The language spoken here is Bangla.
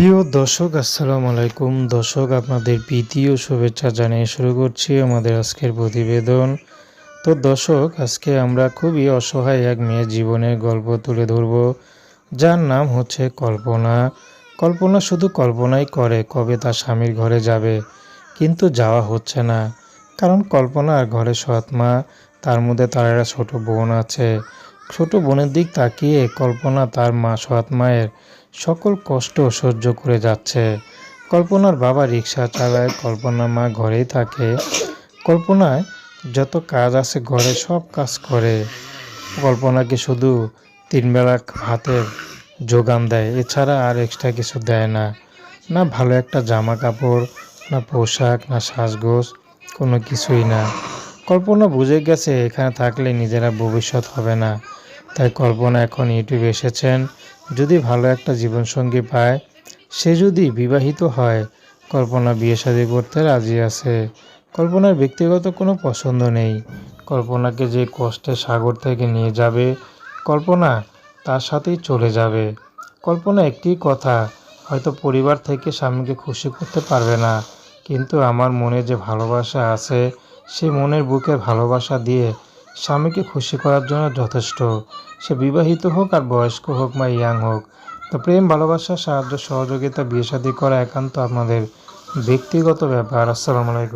প্রিয় দর্শক, আসসালামু আলাইকুম। দর্শক, আপনাদের প্রীতি ও শুভেচ্ছা জানিয়ে শুরু করছি আমাদের আজকের প্রতিবেদন। তো দর্শক, আজকে আমরা খুবই অসহায় এক মেয়ের জীবনের গল্প তুলে ধরব। যার নাম হচ্ছে কল্পনা। কল্পনা শুধু কল্পনাই করে কবে তার স্বামীর ঘরে যাবে, কিন্তু যাওয়া হচ্ছে না। কারণ কল্পনার ঘরে সৎ মা, তার মধ্যে তার একটা ছোট বোন আছে। ছোট বোনের দিক তাকিয়ে কল্পনা তার মা সৎ মায়ের সকল কষ্ট সহ্য করে যাচ্ছে। কল্পনার বাবা রিক্সা চালায় কল্পনার মা ঘরেই থাকে। কল্পনায় যত কাজ আছে, ঘরে সব কাজ করে। কল্পনাকে শুধু তিনবেলা ভাতের যোগান দেয়, এছাড়া আর এক্সট্রা কিছু দেয় না। না ভালো একটা জামা কাপড় না পোশাক, না সাজগোজ, কোনো কিছুই না। কল্পনা বুঝে গেছে, এখানে থাকলে নিজেরা ভবিষ্যৎ হবে না। তাই কল্পনা এখন ইউটিউবে এসেছেন। যদি ভালো একটা জীবনসঙ্গী পায়, সে যদি বিবাহিত হয়, কল্পনা বিয়ে শাদী করতে রাজি আছে। কল্পনার ব্যক্তিগত কোনো পছন্দ নেই। কল্পনাকে যে কষ্টে সাগর থেকে নিয়ে যাবে, কল্পনা তার সাথেই চলে যাবে। কল্পনা একটি কথা, হয়তো পরিবার থেকে স্বামীকে খুশি করতে পারবে না। কিন্তু আমার মনে যে ভালোবাসা আছে, সে মনের বুকে ভালোবাসা দিয়ে স্বামীকে খুশি করার জন্য যথেষ্ট। সে বিবাহিত হোক আর বয়স্ক হোক বা ইয়াং হোক, তো প্রেম, ভালোবাসা, সাহায্য, সহযোগিতা, বিয়ে শাদী করা একান্ত আপনাদের ব্যক্তিগত ব্যাপার। আসসালামু আলাইকুম।